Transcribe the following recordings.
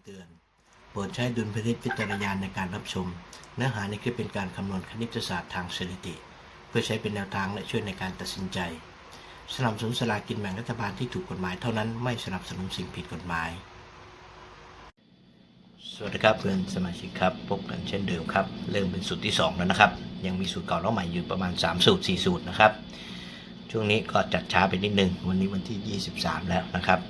ำเตือน โปรดใช้ดุลพินิจพิจารณาในการรับชม เนื้อหาในคลิปเป็นการคำนวณคณิตศาสตร์ทางสถิติ เพื่อใช้เป็นแนวทางและช่วยในการตัดสินใจ สนับสนุนสลากกินแบ่งรัฐบาลที่ถูกกฎหมายเท่านั้นไม่สนับสนุนสิ่งผิดกฎหมาย สวัสดีครับเพื่อนสมาชิกครับพบกันเช่นเดิมครับ เริ่มเป็นสูตรที่ 2 แล้วนะครับ ยังมีสูตรเก่าแล้วใหม่อยู่ประมาณ 3 สูตร 4 สูตรนะครับ ช่วงนี้ก็จัดช้าไปนิดนึงวันนี้วันที่ 23 แล้วนะครับ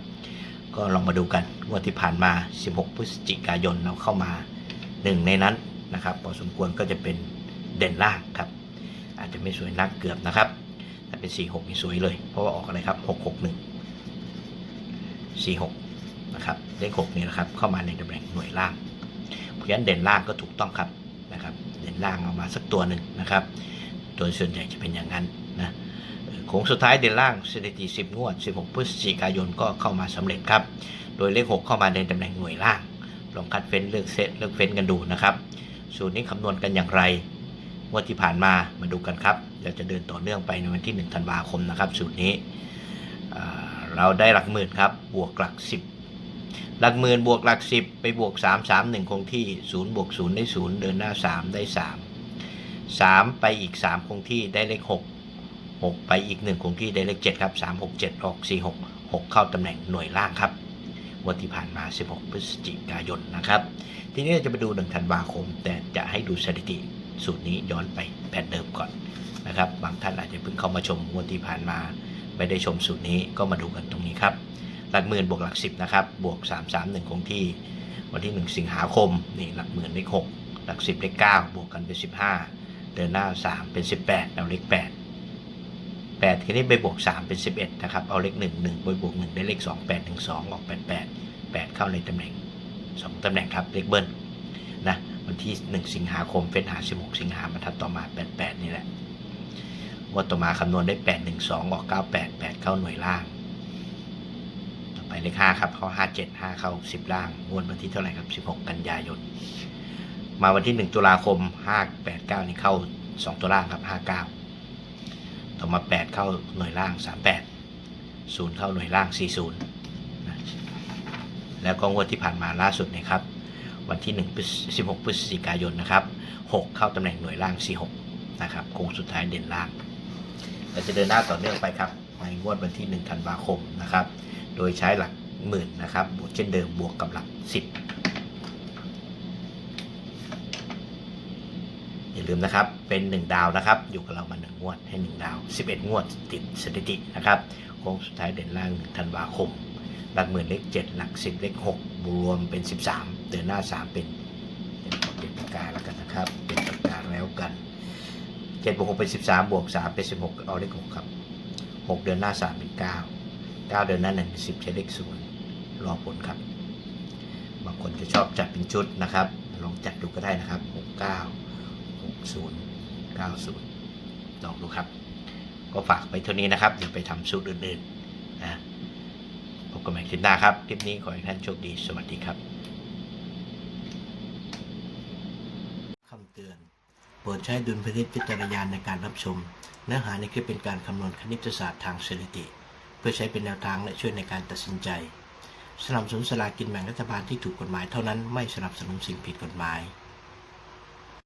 ก็ลองมาดูกันงวดที่ผ่านมา 16 พฤศจิกายนเราเข้ามาหนึ่งในนั้นนะครับพอสมควรก็จะเป็นเด่นล่างครับ อาจจะไม่สวยนักเกือบนะครับแต่เป็น 46นี่สวยเลย เพราะว่าออกอะไรครับ 661 46 นะครับเลข6นี่นะครับเข้ามาในตำแหน่งหน่วยล่าง เพราะฉะนั้นเด่นล่างก็ถูกต้องครับนะครับ เด่นล่างเอามาสักตัวหนึ่งนะครับ โดยส่วนใหญ่จะเป็นอย่างนั้นนะ โค้งสุดท้ายเด่นล่างสถิติ 10 งวด 16 พฤศจิกายนก็เข้ามาสำเร็จครับ โดยเลข 6 เข้ามาในตำแหน่งหน่วยล่าง ลองคัดเฟ้นเลือกเซตเลือกเฟ้นกันดูนะครับ สูตรนี้คำนวณกันอย่างไรงวดที่ผ่านมามาดูกันครับเดี๋ยวจะเดินต่อเนื่องไปในวันที่ 1 ธันวาคมนะครับ สูตรนี้เราได้หลักหมื่นครับบวกหลัก 10 หลักหมื่นบวกหลัก 10 ไปบวก 3 3 1 คงที่ 0 บวก 0 ได้ 0 เดินหน้า 3 ได้ 3 3 ไปอีก 3 คงที่ได้เลข 6 6 ไปอีก1คงที่ได้เลข7ครับ3 6 7 ออก 4 6 6 เข้าตำแหน่งหน่วยล่างครับวันที่ผ่านมา 16 พฤศจิกายนนะครับ ทีนี้เราจะไปดู1ธันวาคม แต่จะให้ดูสถิติสูตรนี้ย้อนไปแผ่นเดิมก่อนนะครับ บางท่านอาจจะเพิ่งเข้ามาชมงวดที่ผ่านมา ไม่ได้ชมสูตรนี้ก็มาดูกันตรงนี้ครับ หลักหมื่นบวกหลักสิบนะครับ บวก 3 3 1 คงที่ วันที่ 1 สิงหาคม นี่หลักหมื่นเลข 6 หลักสิบเลข 9 บวกกันเป็น 15 เดินหน้า 3 เป็น 18เอาเลข 8 8ทีนี้ไปบวก 3 เป็น 11 นะครับ เอาเลข 1 1 ไปบวก 1 ได้เลข 2 8 1 2 ออก 88 8 เข้าในตำแหน่ง 2 ตำแหน่งครับ เลขเบิ้ลนะวันที่ 1 สิงหาคมเฟ้นหา 16 สิงหาบรรทัดต่อมา 88 นี่แหละงวดต่อมาคำนวณได้ 8 1 2 ออก 98 8 เข้าหน่วยล่าง ต่อไปเลข 5 ครับเข้า57 5 เข้า 10 ล่างงวดวันที่เท่าไหร่ครับ 16 กันยายน มาวันที่ 1 ตุลาคม 589 นี่เข้า 2 ตัวล่างครับ 59 ต่อมา 8 เข้าหน่วยล่าง 38 0 เข้าหน่วยล่าง 40นะแล้วก็งวดที่ผ่านมาล่าสุดนะครับ วันที่1 16พฤศจิกายนนะครับ 6 เข้าตำแหน่งหน่วยล่าง 46 นะครับโค้งสุดท้ายเด่นล่าง เราจะเดินหน้าต่อเนื่องไปครับในงวดวันที่ 1 ธันวาคมนะครับ โดยใช้หลักหมื่นนะครับเช่นเดิมบวกกับหลัก 10 อย่าลืมนะครับ เป็น 1 ดาวนะครับ อยู่กับเรามา 1 งวดให้ 1 ดาว 11 งวดติดสถิตินะครับโค้งสุดท้ายเด่นล่างธันวาคม หลักหมื่นเลข 7 หลัก 10 เลข 6 รวมเป็น 13 เดินหน้า 3 เป็นเปลี่ยนปากกาแล้วกันนะครับ เป็นปากกาแล้วกัน7บวก6เป็น 13 บวก 3 เป็น 16 เอาเลข 6 ครับ 6 เดินหน้า 3 เป็น 9 9 เดินหน้า 1 10 ใช้เลข0รอผลครับ บางคนจะชอบจัดเป็นชุดนะครับ ลองจัดดูก็ได้นะครับ 69 90 ลองดูครับ ก็ฝากไปเท่านี้นะครับเดี๋ยวไปทำสูตรอื่นๆนะพบกันใหม่คลิปหน้าครับ คลิปนี้ขอให้ท่านโชคดี สวัสดีครับคำเตือน โปรดใช้ดุลพินิจพิจารณาในการรับชม เนื้อหาในคลิปเป็นการคำนวณคณิตศาสตร์ทางสถิติ เพื่อใช้เป็นแนวทางและช่วยในการตัดสินใจ สนับสนุนสลากินแบ่งรัฐบาลที่ถูกกฎหมายเท่านั้นไม่สนับสนุนสิ่งผิดกฎหมาย